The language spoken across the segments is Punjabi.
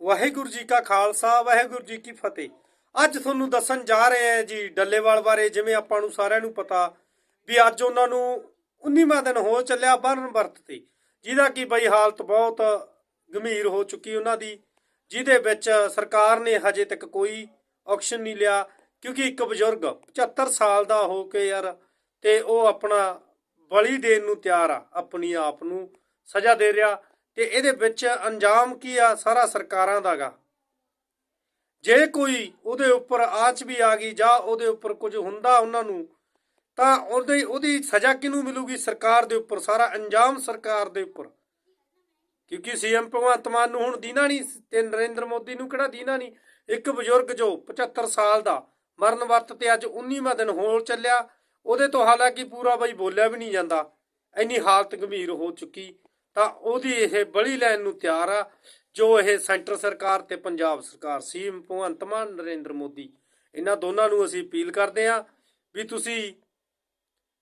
ਵਾਹਿਗੁਰੂ ਜੀ ਕਾ ਖਾਲਸਾ, ਵਾਹਿਗੁਰੂ ਜੀ ਕੀ ਫਤਿਹ। ਅੱਜ ਤੁਹਾਨੂੰ ਦੱਸਣ ਜਾ ਰਹੇ ਹਾਂ ਜੀ ਡੱਲੇਵਾਲ ਬਾਰੇ, ਜਿਵੇਂ ਆਪਾਂ ਨੂੰ ਸਾਰਿਆਂ ਨੂੰ ਪਤਾ ਵੀ ਅੱਜ ਉਹਨਾਂ ਨੂੰ 19ਵਾਂ ਦਿਨ ਹੋ ਚੱਲਿਆ ਬਰਨ ਵਰਤ ਤੇ, ਜਿਹਦਾ ਕਿ ਬਈ ਹਾਲਤ ਬਹੁਤ ਗੰਭੀਰ ਹੋ ਚੁੱਕੀ ਉਹਨਾਂ ਦੀ, ਜਿਹਦੇ ਵਿੱਚ ਸਰਕਾਰ ਨੇ ਹਜੇ ਤੱਕ ਕੋਈ ਐਕਸ਼ਨ ਨਹੀਂ ਲਿਆ, ਕਿਉਂਕਿ ਇੱਕ ਬਜ਼ੁਰਗ 75 ਸਾਲ ਦਾ ਹੋ ਕੇ ਯਾਰ, ਤੇ ਉਹ ਆਪਣਾ ਬਲੀ ਦੇਣ ਨੂੰ ਤਿਆਰ ਆ, ਆਪਣੀ ਆਪ ਨੂੰ ਸਜ਼ਾ ਦੇ ਰਿਹਾ। ਤੇ ਇਹਦੇ ਵਿੱਚ ਅੰਜਾਮ ਕੀ ਆ ਸਾਰਾ ਸਰਕਾਰਾਂ ਦਾਗਾ ਜੇ ਕੋਈ ਉਹਦੇ ਉੱਪਰ ਆਚ ਵੀ ਆ ਗਈ ਜਾਂ ਉਹਦੇ ਉੱਪਰ ਕੁਝ ਹੁੰਦਾ ਉਹਨਾਂ ਨੂੰ, ਤਾਂ ਉਹਦੀ ਉਹਦੀ ਸਜ਼ਾ ਕਿਹਨੂੰ ਮਿਲੂਗੀ ਸਰਕਾਰ ਦੇ ਉੱਪਰ, ਸਾਰਾ ਅੰਜਾਮ ਸਰਕਾਰ ਦੇ ਉੱਪਰ? ਕਿਉਂਕਿ ਸੀਐਮ ਭਗਵੰਤ ਮਾਨ ਨੂੰ ਹੁਣ ਦੀਨਾ ਨਹੀਂ ਤੇ ਨਰਿੰਦਰ ਮੋਦੀ ਨੂੰ ਕਿਹੜਾ ਦੀਨਾ ਨਹੀਂ? ਇੱਕ ਬਜ਼ੁਰਗ ਜੋ 75 ਸਾਲ ਦਾ, ਮਰਨ ਵਰਤ ਤੇ ਅੱਜ 19ਵਾਂ ਦਿਨ ਹੋਲ ਚੱਲਿਆ, ਉਹਦੇ ਤੋਂ ਹਾਲਾਂਕਿ ਪੂਰਾ ਬਈ ਬੋਲਿਆ ਵੀ ਨਹੀਂ ਜਾਂਦਾ। ਇੰਨੀ ਹਾਲਤ ਗੰਭੀਰ ਹੋ ਚੁੱਕੀ। ਤਾਂ ਉਹਦੀ ਇਹ ਬਲੀ ਲੈਣ ਨੂੰ ਤਿਆਰ ਆ, ਜੋ ਇਹ ਸੈਂਟਰ ਸਰਕਾਰ ਤੇ ਪੰਜਾਬ ਸਰਕਾਰ ਸੀ ਭਗਵੰਤ ਮਾਨ, ਨਰਿੰਦਰ ਮੋਦੀ, ਇਹਨਾਂ ਦੋਨਾਂ ਨੂੰ ਅਸੀਂ ਅਪੀਲ ਕਰਦੇ ਆ ਵੀ ਤੁਸੀਂ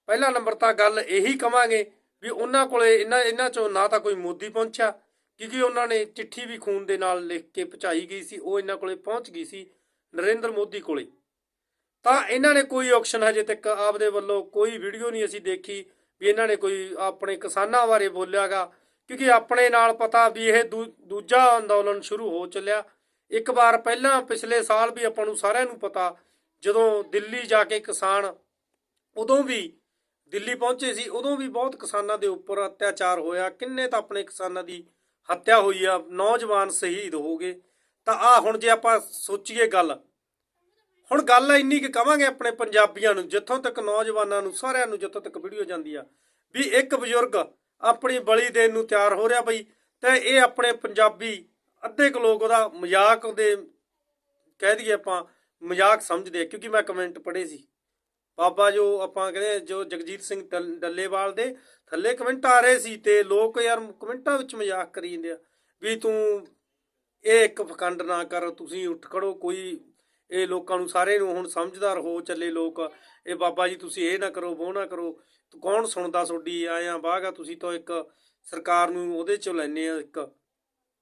ਪਹਿਲਾ ਨੰਬਰ ਤਾਂ ਗੱਲ ਇਹੀ ਕਵਾਂਗੇ ਵੀ ਉਹਨਾਂ ਕੋਲੇ ਇਹਨਾਂ ਇਹਨਾਂ ਚੋਂ ਨਾ ਤਾਂ ਕੋਈ ਮੋਦੀ ਪਹੁੰਚਿਆ, ਕਿਉਂਕਿ ਉਹਨਾਂ ਨੇ ਚਿੱਠੀ ਵੀ ਖੂਨ ਦੇ ਨਾਲ ਲਿਖ ਕੇ ਪਹੁੰਚਾਈ ਗਈ ਸੀ, ਉਹ ਇਹਨਾਂ ਕੋਲੇ ਪਹੁੰਚ ਗਈ ਸੀ ਨਰਿੰਦਰ ਮੋਦੀ ਕੋਲੇ। ਤਾਂ ਇਹਨਾਂ ਨੇ ਕੋਈ ਆਪਸ਼ਨ ਹਜੇ ਤੱਕ ਆਪਦੇ ਵੱਲੋਂ ਕੋਈ ਵੀਡੀਓ ਨਹੀਂ ਅਸੀਂ ਦੇਖੀ ਵੀ ਇਹਨਾਂ ਨੇ ਕੋਈ ਆਪਣੇ ਕਿਸਾਨਾਂ ਬਾਰੇ ਬੋਲਿਆਗਾ ਕਿਉਂਕਿ ਆਪਣੇ ਨਾਲ ਪਤਾ ਵੀ ਇਹ ਦੂ- ਦੂਜਾ ਅੰਦੋਲਨ ਸ਼ੁਰੂ ਹੋ ਚੱਲਿਆ। ਇੱਕ ਵਾਰ ਪਹਿਲਾਂ ਪਿਛਲੇ ਸਾਲ ਵੀ ਆਪਾਂ ਨੂੰ ਸਾਰਿਆਂ ਨੂੰ ਪਤਾ, ਜਦੋਂ ਦਿੱਲੀ ਜਾ ਕੇ ਕਿਸਾਨ ਉਦੋਂ ਵੀ ਦਿੱਲੀ ਪਹੁੰਚੇ ਸੀ, ਉਦੋਂ ਵੀ ਬਹੁਤ ਕਿਸਾਨਾਂ ਦੇ ਉੱਪਰ ਅਤਿਆਚਾਰ ਹੋਇਆ। ਕਿੰਨੇ ਤਾਂ ਆਪਣੇ ਕਿਸਾਨਾਂ ਦੀ ਹੱਤਿਆ ਹੋਈ ਆ, ਨੌਜਵਾਨ ਸ਼ਹੀਦ ਹੋ ਗਏ। ਤਾਂ ਆ ਹੁਣ ਜੇ ਆਪਾਂ ਸੋਚੀਏ ਗੱਲ, ਹੁਣ ਗੱਲ ਇੰਨੀ ਕਿ ਕਵਾਂਗੇ ਆਪਣੇ ਪੰਜਾਬੀਆਂ ਨੂੰ, ਜਿੱਥੋਂ ਤੱਕ ਨੌਜਵਾਨਾਂ ਨੂੰ, ਸਾਰਿਆਂ ਨੂੰ ਜਿੱਥੋਂ ਤੱਕ ਵੀਡੀਓ ਜਾਂਦੀ ਆ, ਵੀ ਇੱਕ ਬਜ਼ੁਰਗ ਆਪਣੀ ਬਲੀ ਦੇਣ ਨੂੰ ਤਿਆਰ ਹੋ ਰਿਹਾ ਬਈ, ਤੇ ਇਹ ਆਪਣੇ ਪੰਜਾਬੀ ਅੱਧੇ ਕੁ ਲੋਕ ਉਹਦਾ ਮਜ਼ਾਕ ਦੇ ਕਹਿ ਦਈਏ ਆਪਾਂ, ਮਜ਼ਾਕ ਸਮਝਦੇ ਕਿਉਂਕਿ ਮੈਂ ਕਮੈਂਟ ਪੜ੍ਹੇ ਸੀ। ਬਾਬਾ ਜੋ ਆਪਾਂ ਕਹਿੰਦੇ ਜੋ ਜਗਜੀਤ ਸਿੰਘ ਡੱਲੇਵਾਲ ਦੇ ਥੱਲੇ ਕਮੈਂਟ ਆ ਰਹੇ ਸੀ ਤੇ ਲੋਕ ਯਾਰ ਕਮੈਂਟਾਂ ਵਿੱਚ ਮਜ਼ਾਕ ਕਰੀ ਜਾਂਦੇ ਆ, ਵੀ ਤੂੰ ਇਹ ਇੱਕ ਫਕੰਡ ਨਾ ਕਰ, ਤੁਸੀਂ ਉੱਠ ਖੜੋ, ਕੋਈ ਇਹ ਲੋਕਾਂ ਨੂੰ ਸਾਰੇ ਨੂੰ ਹੁਣ ਸਮਝਦਾਰ ਹੋ ਚੱਲੇ ਲੋਕ, ਇਹ ਬਾਬਾ ਜੀ ਤੁਸੀਂ ਇਹ ਨਾ ਕਰੋ ਉਹ ਨਾ ਕਰੋ। ਕੌਣ ਸੁਣਦਾ ਤੁਹਾਡੀ ਆਇਆ ਬਾਗਾ ਤੁਸੀਂ ਤਾਂ ਇੱਕ ਸਰਕਾਰ ਨੂੰ ਉਹਦੇ ਚੋਂ ਲੈਨੇ ਆ, ਇੱਕ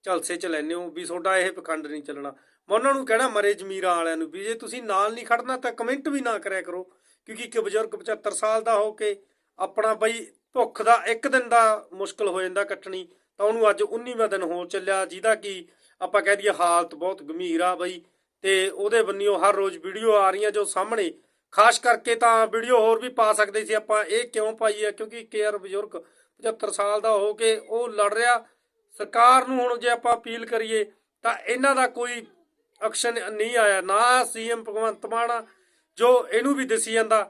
ਝਲਸੇ ਚ ਲੈਨੇ ਹੋ ਵੀ ਤੁਹਾਡਾ ਇਹ ਪਖੰਡ ਨਹੀਂ ਚੱਲਣਾ। ਮੈਂ ਉਹਨਾਂ ਨੂੰ ਕਹਿਣਾ, ਮਰੇ ਜ਼ਮੀਰਾਂ ਵਾਲਿਆਂ ਨੂੰ ਵੀ, ਜੇ ਤੁਸੀਂ ਨਾਲ ਨਹੀਂ ਖੜਨਾ ਤਾਂ ਕਮੈਂਟ ਵੀ ਨਾ ਕਰਿਆ ਕਰੋ, ਕਿਉਂਕਿ ਇੱਕ ਬਜ਼ੁਰਗ 75 ਸਾਲ ਦਾ ਹੋ ਕੇ ਆਪਣਾ ਬਈ ਭੁੱਖ ਦਾ ਇੱਕ ਦਿਨ ਦਾ ਮੁਸ਼ਕਲ ਹੋ ਜਾਂਦਾ ਕੱਟਣੀ, ਤਾਂ ਉਹਨੂੰ ਅੱਜ 19ਵਾਂ ਦਿਨ ਹੋ ਚੱਲਿਆ, ਜਿਹਦਾ ਕਿ ਆਪਾਂ ਕਹਿ ਦਈਏ ਹਾਲਤ ਬਹੁਤ ਗੰਭੀਰ ਆ ਬਈ, ਤੇ ਉਹਦੇ ਬੰਨਿਓ ਹਰ ਰੋਜ਼ ਵੀਡੀਓ ਆ ਰਹੀਆਂ ਜੋ ਸਾਹਮਣੇ ਖਾਸ ਕਰਕੇ ਤਾਂ ਵੀਡੀਓ ਹੋਰ ਵੀ ਪਾ ਸਕਦੇ ਸੀ ਆਪਾਂ ਇਹ ਕਿਉਂ ਪਾਈ ਹੈ? ਕਿਉਂਕਿ ਇੱਕ ਯਾਰ ਬਜ਼ੁਰਗ 75 ਸਾਲ ਦਾ ਹੋ ਕੇ ਉਹ ਲੜ ਰਿਹਾ। ਸਰਕਾਰ ਨੂੰ ਹੁਣ ਜੇ ਆਪਾਂ ਅਪੀਲ ਕਰੀਏ ਤਾਂ ਇਹਨਾਂ ਦਾ ਕੋਈ ਐਕਸ਼ਨ ਨਹੀਂ ਆਇਆ। ਨਾ ਸੀਐਮ ਭਗਵੰਤ ਮਾਨ ਆ, ਜੋ ਇਹਨੂੰ ਵੀ ਦਿਸੀ ਜਾਂਦਾ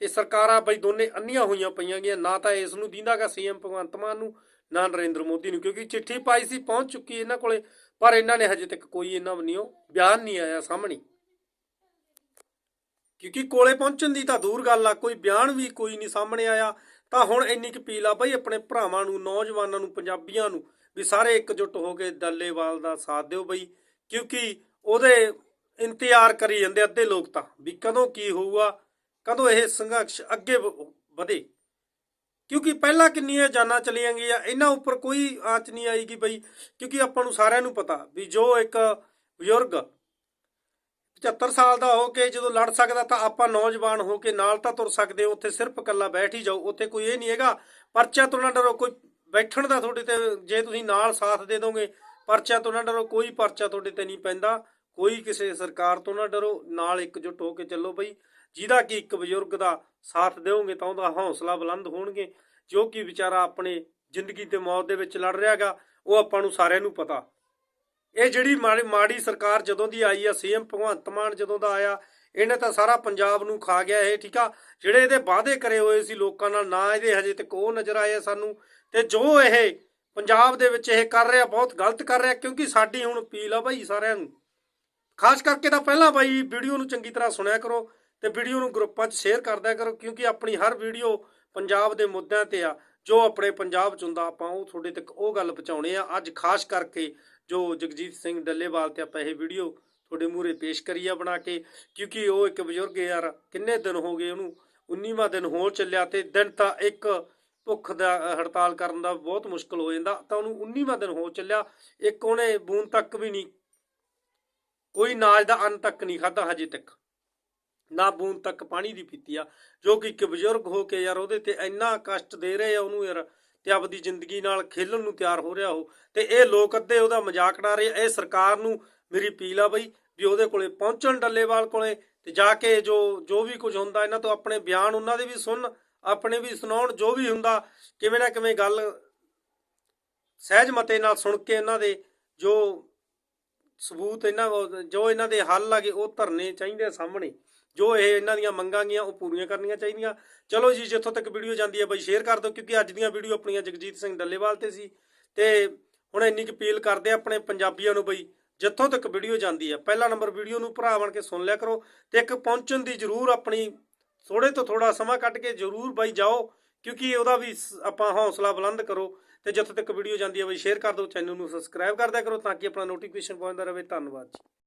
ਤੇ ਸਰਕਾਰਾਂ ਬਈ ਦੋਨੇ ਅੰਨੀਆਂ ਹੋਈਆਂ ਪਈਆਂ ਗਈਆਂ ਨਾ ਤਾਂ ਇਸ ਨੂੰ ਦਿੰਦਾਗਾ ਸੀਐਮ ਭਗਵੰਤ ਮਾਨ ਨੂੰ ਨਾ ਨਰਿੰਦਰ ਮੋਦੀ ਨੂੰ। ਕਿਉਂਕਿ ਚਿੱਠੀ ਪਾਈ ਸੀ ਪਹੁੰਚ ਚੁੱਕੀ ਇਹਨਾਂ ਕੋਲੇ ਪਰ ਇਹਨਾਂ ਨੇ ਹਜੇ ਤੱਕ ਕੋਈ ਇਹਨਾਂ ਵੱਲੋਂ ਬਿਆਨ ਨਹੀਂ ਆਇਆ ਸਾਹਮਣੇ। ਕਿਉਂਕਿ ਕੋਲੇ ਪਹੁੰਚਣ ਦੀ ਤਾਂ ਦੂਰ ਗੱਲ ਆ, ਕੋਈ ਬਿਆਨ ਵੀ ਕੋਈ ਨਹੀਂ ਸਾਹਮਣੇ ਆਇਆ। ਤਾਂ ਹੁਣ ਇੰਨੀ ਕੁ ਪੀਲ ਆ ਬਈ ਆਪਣੇ ਭਰਾਵਾਂ ਨੂੰ, ਨੌਜਵਾਨਾਂ ਨੂੰ, ਪੰਜਾਬੀਆਂ ਨੂੰ ਵੀ ਸਾਰੇ ਇਕਜੁੱਟ ਹੋ ਕੇ ਡੱਲੇਵਾਲ ਦਾ ਸਾਥ ਦਿਓ ਬਈ। ਕਿਉਂਕਿ ਉਹਦੇ ਇੰਤਜ਼ਾਰ ਕਰੀ ਜਾਂਦੇ ਅੱਧੇ ਲੋਕ ਤਾਂ, ਵੀ ਕਦੋਂ ਕੀ ਹੋਊਗਾ, ਕਦੋਂ ਇਹ ਸੰਘਰਸ਼ ਅੱਗੇ ਵ- ਵਧੇ। ਕਿਉਂਕਿ ਪਹਿਲਾਂ ਕਿੰਨੀਆਂ ਜਾਨਾਂ ਚਲੀਆਂ ਗਈਆਂ, ਇਹਨਾਂ ਉੱਪਰ ਕੋਈ ਆਂਚ ਨਹੀਂ ਆਈ ਬਈ, ਕਿਉਂਕਿ ਆਪਾਂ ਨੂੰ ਸਾਰਿਆਂ ਨੂੰ ਪਤਾ ਵੀ ਜੋ ਇੱਕ ਬਜ਼ੁਰਗ 75 ਸਾਲ ਦਾ ਹੋ ਕੇ ਜਦੋਂ ਲੜ ਸਕਦਾ ਤਾਂ ਆਪਾਂ ਨੌਜਵਾਨ ਹੋ ਕੇ ਨਾਲ ਤਾਂ ਤੁਰ ਸਕਦੇ ਹੋ, ਉੱਥੇ ਸਿਰਫ ਇਕੱਲਾ ਬੈਠ ਹੀ ਜਾਓ, ਉੱਥੇ ਕੋਈ ਇਹ ਨਹੀਂ ਹੈਗਾ ਪਰਚਾ ਤੋਂ ਨਾ ਡਰੋ, ਕੋਈ ਬੈਠਣ ਦਾ ਤੁਹਾਡੇ ਤੇ, ਜੇ ਤੁਸੀਂ ਨਾਲ ਸਾਥ ਦੇ ਦੋਗੇ ਪਰਚਾ ਤੋਂ ਨਾ ਡਰੋ, ਕੋਈ ਪਰਚਾ ਤੁਹਾਡੇ ਤੇ ਨਹੀਂ ਪੈਂਦਾ, ਕੋਈ ਕਿਸੇ ਸਰਕਾਰ ਤੋਂ ਨਾ ਡਰੋ, ਨਾਲ ਇਕਜੁੱਟ ਹੋ ਕੇ ਚੱਲੋ ਬਈ, ਜਿਹਦਾ ਕਿ ਇੱਕ ਬਜ਼ੁਰਗ ਦਾ ਸਾਥ ਦੇਵੋਗੇ ਤਾਂ ਉਹਦਾ ਹੌਸਲਾ ਬੁਲੰਦ ਹੋਣਗੇ, ਜੋ ਕਿ ਵਿਚਾਰਾ ਆਪਣੇ ਜ਼ਿੰਦਗੀ ਤੇ ਮੌਤ ਦੇ ਵਿੱਚ ਲੜ ਰਿਹਾਗਾ ਉਹ ਆਪਾਂ ਨੂੰ ਸਾਰਿਆਂ ਨੂੰ ਪਤਾ। ਇਹ ਜਿਹੜੀ ਮਾੜੀ ਮਾੜੀ ਸਰਕਾਰ ਜਦੋਂ ਦੀ ਆਈ ਆ, ਸੀਐਮ ਭਗਵੰਤ ਮਾਨ ਜਦੋਂ ਦਾ ਆਇਆ, ਇਹਨੇ ਤਾਂ ਸਾਰਾ ਪੰਜਾਬ ਨੂੰ ਖਾ ਗਿਆ ਇਹ, ਠੀਕ ਆ? ਜਿਹੜੇ ਇਹਦੇ ਵਾਅਦੇ ਕਰੇ ਹੋਏ ਸੀ ਲੋਕਾਂ ਨਾਲ, ਨਾ ਇਹਦੇ ਹਜੇ ਤੱਕ ਉਹ ਨਜ਼ਰ ਆਇਆ ਸਾਨੂੰ। ਤੇ ਜੋ ਇਹ ਪੰਜਾਬ ਦੇ ਵਿੱਚ ਇਹ ਕਰ ਰਿਹਾ, ਬਹੁਤ ਗਲਤ ਕਰ ਰਿਹਾ, ਕਿਉਂਕਿ ਸਾਡੀ ਹੁਣ ਅਪੀਲ ਆ ਭਾਈ ਸਾਰਿਆਂ ਨੂੰ। ਖਾਸ ਕਰਕੇ ਤਾਂ ਪਹਿਲਾਂ ਬਾਈ, ਵੀਡੀਓ ਨੂੰ ਚੰਗੀ ਤਰ੍ਹਾਂ ਸੁਣਿਆ ਕਰੋ ਤੇ ਵੀਡੀਓ ਨੂੰ ਗਰੁੱਪਾਂ 'ਚ ਸ਼ੇਅਰ ਕਰਦਿਆ ਕਰੋ, ਕਿਉਂਕਿ ਆਪਣੀ ਹਰ ਵੀਡੀਓ ਪੰਜਾਬ ਦੇ ਮੁੱਦਿਆਂ ਤੇ ਆ। ਜੋ ਆਪਣੇ ਪੰਜਾਬ 'ਚ ਹੁੰਦਾ ਆਪਾਂ ਉਹ ਤੁਹਾਡੇ ਤੱਕ ਉਹ ਗੱਲ ਪਹੁੰਚਾਉਣੇ ਆ। ਅੱਜ ਖਾਸ ਕਰਕੇ ਜੋ ਜਗਜੀਤ ਸਿੰਘ ਡੱਲੇਵਾਲ ਤੇ ਆਪਾਂ ਇਹ ਵੀਡੀਓ ਤੁਹਾਡੇ ਮੂਹਰੇ ਪੇਸ਼ ਕਰੀ ਆ ਬਣਾ ਕੇ, ਕਿਉਂਕਿ ਉਹ ਇੱਕ ਬਜ਼ੁਰਗ ਯਾਰ, ਕਿੰਨੇ ਦਿਨ ਹੋ ਗਏ ਉਹਨੂੰ 19ਵਾਂ ਦਿਨ ਹੋਰ ਚੱਲਿਆ ਤੇ ਦਿਨ ਤਾਂ ਇੱਕ ਭੁੱਖ ਦਾ ਹੜਤਾਲ ਕਰਨ ਦਾ ਬਹੁਤ ਮੁਸ਼ਕਲ ਹੋ ਜਾਂਦਾ, ਤਾਂ ਉਹਨੂੰ 19ਵਾਂ ਦਿਨ ਹੋ ਚੱਲਿਆ, ਇੱਕ ਉਹਨੇ ਬੂਨ ਤੱਕ ਵੀ ਨਹੀਂ, ਕੋਈ ਨਾਜ ਦਾ ਅੰਨ ਤੱਕ ਨਹੀਂ ਖਾਦਾ ਹਜੇ ਤੱਕ। ਨਾ ਬੂੰਦ ਤੱਕ ਪਾਣੀ ਦੀ ਪੀਤੀ ਆ, ਜੋ ਕਿ ਇੱਕ ਬਜ਼ੁਰਗ ਹੋ ਕੇ ਯਾਰ ਉਹਦੇ ਤੇ ਇੰਨਾ ਕਸ਼ਟ ਦੇ ਰਹੇ ਆ ਉਹਨੂੰ ਯਾਰ ਤੇ ਆਪਦੀ ਜ਼ਿੰਦਗੀ ਨਾਲ ਖੇਲਣ ਨੂੰ ਤਿਆਰ ਹੋ ਰਿਹਾ ਉਹ। ਤੇ ਇਹ ਲੋਕ ਅੱਧੇ ਉਹਦਾ ਮਜ਼ਾਕ ਉਡਾ ਰਹੇ ਇਹ ਸਰਕਾਰ ਨੂੰ ਮੇਰੀ ਅਪੀਲ ਆ ਬਈ ਵੀ ਉਹਦੇ ਕੋਲੇ ਪਹੁੰਚਣ ਡੱਲੇਵਾਲ ਕੋਲੇ ਤੇ ਜਾ ਕੇ ਜੋ ਜੋ ਵੀ ਕੁਝ ਹੁੰਦਾ ਇਹਨਾਂ ਤੋਂ ਆਪਣੇ ਬਿਆਨ ਉਹਨਾਂ ਦੇ ਵੀ ਸੁਣ, ਆਪਣੇ ਵੀ ਸੁਣਾਉਣ, ਜੋ ਵੀ ਹੁੰਦਾ ਕਿਵੇਂ ਨਾ ਕਿਵੇਂ ਗੱਲ ਸਹਿਜ ਮਤੇ ਨਾਲ ਸੁਣ ਕੇ ਇਹਨਾਂ ਦੇ ਜੋ ਸਬੂਤ ਇਹਨਾਂ ਜੋ ਇਹਨਾਂ ਦੇ ਹੱਲ ਆਗੇ ਉਹ ਧਰਨੇ ਚਾਹੀਦੇ ਆ ਸਾਹਮਣੇ। ਜੋ ਇਹ ਇਹਨਾਂ ਦੀਆਂ ਮੰਗਾਂ ਗੀਆਂ ਉਹ ਪੂਰੀਆਂ ਕਰਨੀਆਂ ਚਾਹੀਦੀਆਂ। ਚਲੋ ਜੀ, ਜਿੱਥੋਂ ਤੱਕ ਵੀਡੀਓ ਜਾਂਦੀ ਹੈ ਬਈ ਸ਼ੇਅਰ ਕਰ ਦਿਓ, ਕਿਉਂਕਿ ਅੱਜ ਦੀਆਂ ਵੀਡੀਓ ਆਪਣੀਆਂ ਜਗਜੀਤ ਸਿੰਘ ਡੱਲੇਵਾਲ ਤੇ ਸੀ। ਤੇ ਹੁਣ ਇੰਨੀ ਕੁ ਅਪੀਲ ਕਰਦੇ ਆਪਣੇ ਪੰਜਾਬੀਆਂ ਨੂੰ ਬਈ, ਜਿੱਥੋਂ ਤੱਕ ਵੀਡੀਓ ਜਾਂਦੀ ਹੈ। ਪਹਿਲਾ ਨੰਬਰ ਵੀਡੀਓ ਨੂੰ ਭਰਾ ਬਣ ਕੇ ਸੁਣ ਲਿਆ ਕਰੋ ਤੇ ਇੱਕ ਪਹੁੰਚਣ ਦੀ ਜ਼ਰੂਰ ਆਪਣੀ ਥੋੜੇ ਤੋਂ ਥੋੜਾ ਸਮਾਂ ਕੱਢ ਕੇ ਜ਼ਰੂਰ ਬਾਈ ਜਾਓ, ਕਿਉਂਕਿ ਉਹਦਾ ਵੀ ਸ- ਆਪਾਂ ਹੌਸਲਾ ਬੁਲੰਦ ਕਰੋ ਤੇ ਜਿੱਥੋਂ ਤੱਕ ਵੀਡੀਓ ਜਾਂਦੀ ਹੈ ਬਈ ਸ਼ੇਅਰ ਕਰ ਦਿਓ ਚੈਨਲ ਨੂੰ ਸਬਸਕ੍ਰਾਈਬ ਕਰਦਿਆ ਕਰੋ ਤਾਂ ਕਿ ਆਪਣਾ ਨੋਟੀਫਿਕੇਸ਼ਨ ਪਹੁੰਚਦਾ ਰਹੇ। ਧੰਨਵਾਦ ਜੀ।